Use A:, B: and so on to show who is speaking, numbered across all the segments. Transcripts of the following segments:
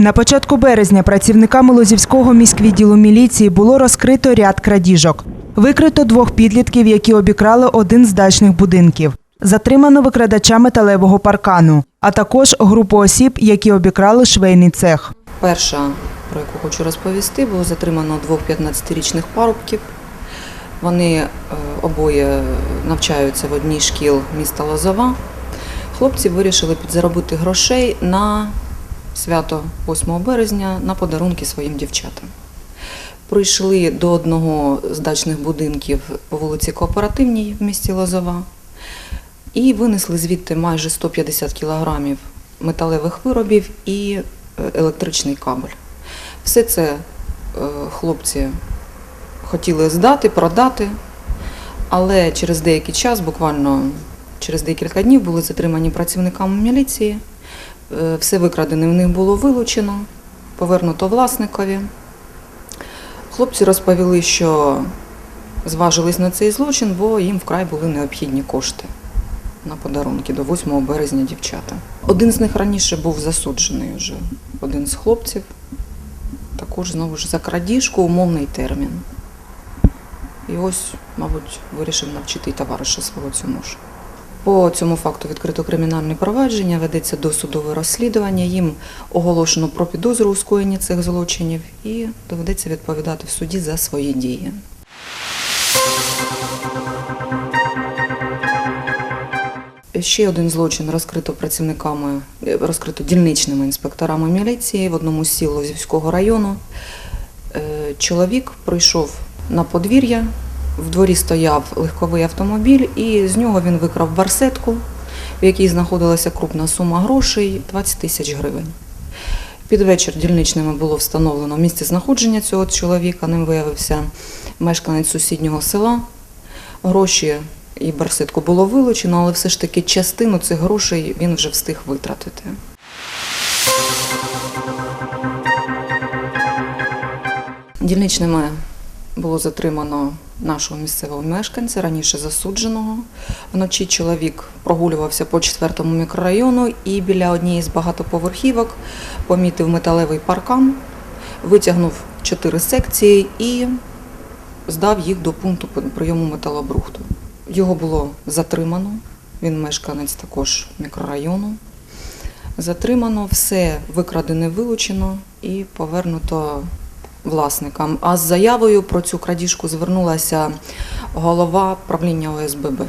A: На початку березня працівниками Лозівського міськвідділу міліції було розкрито ряд крадіжок. Викрито двох підлітків, які обікрали один з дачних будинків. Затримано викрадача металевого паркану, а також групу осіб, які обікрали швейний цех.
B: Перша, про яку хочу розповісти, було затримано двох 15-річних парубків. Вони е, обоє навчаються в одній шкіл міста Лозова. Хлопці вирішили підзаробити грошей на свято 8 березня на подарунки своїм дівчатам. Прийшли до одного з дачних будинків по вулиці Кооперативній в місті Лозова і винесли звідти майже 150 кілограмів металевих виробів і е, електричний кабель. Все це е, хлопці хотіли здати, продати, але через деякий час, буквально через декілька днів, були затримані працівниками міліції. Е, Все викрадене в них було вилучено, повернуто власникові. Хлопці розповіли, що зважились на цей злочин, бо їм вкрай були необхідні кошти на подарунки до 8 березня дівчата. Один з них раніше був засуджений вже, один з хлопців. Також знову ж за крадіжку умовний термін. І ось, мабуть, вирішив навчити товариша свого цьому ж. По цьому факту відкрито кримінальне провадження, ведеться досудове розслідування. Їм оголошено про підозру у скоєнні цих злочинів і доведеться відповідати в суді за свої дії. Ще один злочин розкрито працівниками, е, розкрито дільничними інспекторами міліції в одному з сіл Лозівського району. Е, Чоловік прийшов на подвір'я, в дворі стояв легковий автомобіль, і з нього він викрав барсетку, в якій знаходилася крупна сума грошей 20 тисяч гривень. Під вечір дільничними було встановлено місце знаходження цього чоловіка. Ним виявився мешканець сусіднього села. Гроші і барсетку було вилучено, але все ж таки частину цих грошей він вже встиг витратити. Дільничними було затримано нашого місцевого мешканця, раніше засудженого. Вночі чоловік прогулювався по 4 мікрорайону і біля однієї з багатоповерхівок помітив металевий паркан, витягнув чотири секції і здав їх до пункту прийому металобрухту. Його було затримано, він мешканець також мікрорайону. Затримано, все викрадене вилучено і повернуто власникам. А з заявою про цю крадіжку звернулася голова правління ОСББ.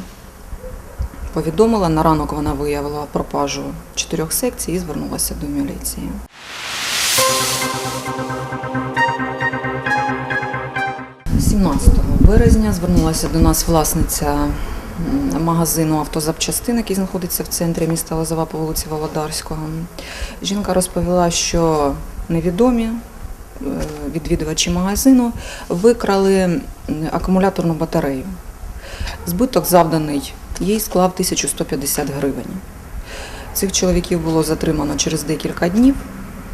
B: Повідомила, на ранок вона виявила пропажу чотирьох секцій і звернулася до міліції. – 17 березня звернулася до нас власниця магазину автозапчастин, який знаходиться в центрі міста Лозова по вулиці Володарського. Жінка розповіла, що невідомі відвідувачі магазину викрали акумуляторну батарею. Збиток завданий їй склав 1150 гривень. Цих чоловіків було затримано через декілька днів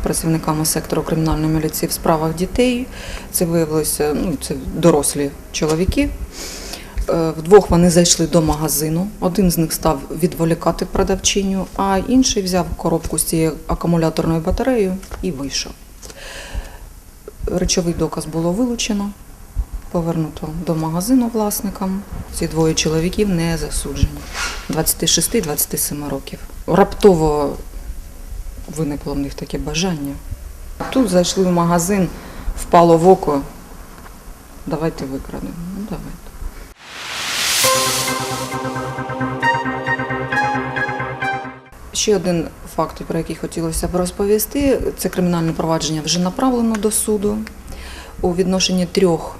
B: працівниками сектору кримінальної міліції в справах дітей. Це виявилося ну, це дорослі чоловіки. Е, Вдвох вони зайшли до магазину. Один з них став відволікати продавчиню, а інший взяв коробку з цією акумуляторною батареєю і вийшов. Речовий доказ було вилучено, повернуто до магазину власникам. Ці двоє чоловіків не засуджені 26-27 років. Раптово виникло в них таке бажання. Тут зайшли в магазин, впало в око. Давайте викрадемо. Ну, давайте. Ще один факт, про який хотілося б розповісти, це кримінальне провадження вже направлено до суду у відношенні трьох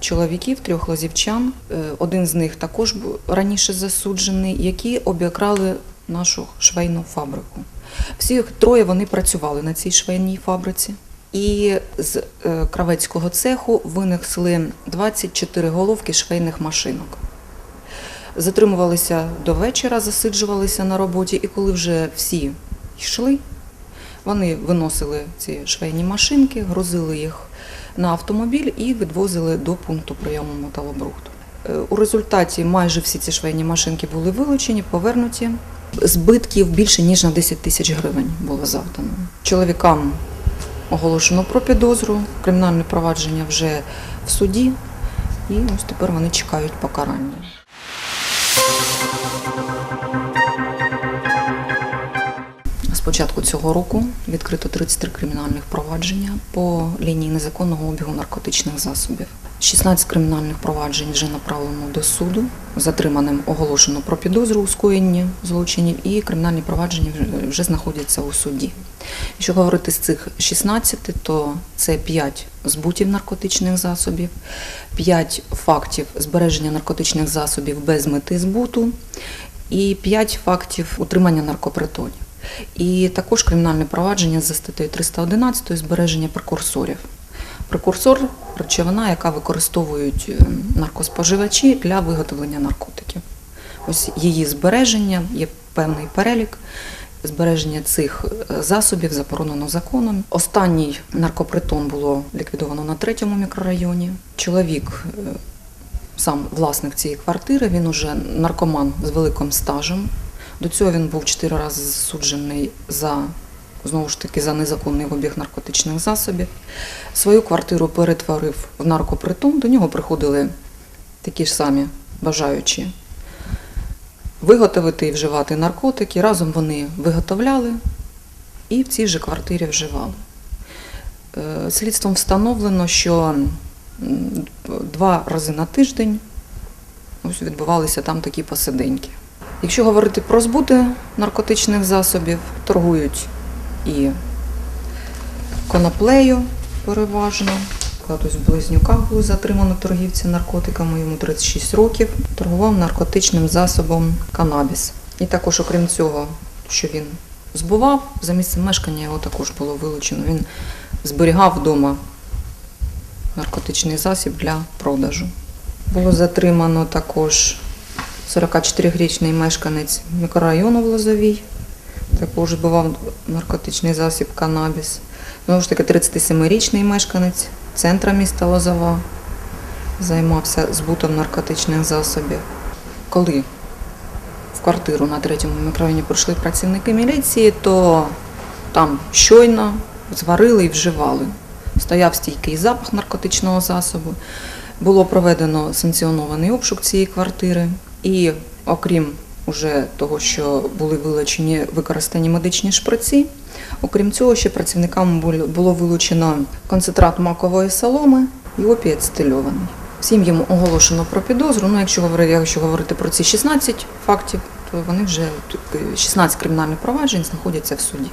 B: чоловіків, трьох лозівчан. Е, Один з них також був раніше засуджений, які обікрали нашу швейну фабрику. Всі троє вони працювали на цій швейній фабриці. І з е, кравецького цеху винесли 24 головки швейних машинок. Затримувалися до вечора, засиджувалися на роботі, і коли вже всі йшли, вони виносили ці швейні машинки, грузили їх на автомобіль і відвозили до пункту прийому металобрухту. Е, У результаті майже всі ці швейні машинки були вилучені, повернуті. Збитків більше ніж на 10 тисяч гривень було завдано. Чоловікам оголошено про підозру, кримінальне провадження вже в суді, і ось тепер вони чекають покарання. Початку цього року відкрито 33 кримінальних провадження по лінії незаконного обігу наркотичних засобів. 16 кримінальних проваджень вже направлено до суду. Затриманим оголошено про підозру у скоєнні злочинів, і кримінальні провадження вже- знаходяться у суді. Якщо говорити з цих 16, то це 5 збутів наркотичних засобів, 5 фактів збереження наркотичних засобів без мети збуту і 5 фактів утримання наркопритонів. І також кримінальне провадження за статтею 311 збереження прекурсорів. Прекурсор речовина, яка використовують е, наркоспоживачі для виготовлення наркотиків. Ось її збереження, є певний перелік. Збереження цих е, засобів заборонено законом. Останній наркопритон було ліквідовано на третьому мікрорайоні. Чоловік, е, сам власник цієї квартири, він уже наркоман з великим стажем. До цього він був чотири рази засуджений за знову ж таки за незаконний обіг наркотичних засобів. Свою квартиру перетворив в наркопритон. До нього приходили такі ж самі бажаючі виготовити і вживати наркотики. Разом вони виготовляли і в цій же квартирі вживали. Е, Слідством встановлено, що два рази на тиждень ось відбувалися там такі посиденьки. Якщо говорити про збути наркотичних засобів, торгують і коноплею переважно. Ось в Близнюках було затримано торгівця наркотиками, йому 36 років. Торгував наркотичним засобом канабіс. І також, окрім цього, що він збував, за місцем мешкання його також було вилучено. Він зберігав вдома наркотичний засіб для продажу. Було затримано також 44-річний мешканець мікрорайону в Лозовій, також збивав наркотичний засіб канабіс. Знову ж таки, 37-річний мешканець центра міста Лозова займався збутом наркотичних засобів. Коли в квартиру на третьому мікрорайоні прийшли працівники міліції, то там щойно зварили і вживали. Стояв стійкий запах наркотичного засобу. Було проведено санкціонований обшук цієї квартири. І окрім уже того, що були вилучені використані медичні шприці, окрім цього, ще працівникам було- вилучено концентрат макової соломи і опієт стильований. Всім їм оголошено про підозру. Ну, якщо говорити, якщо говорити про ці 16 фактів, то вони вже 16 кримінальних проваджень знаходяться в суді.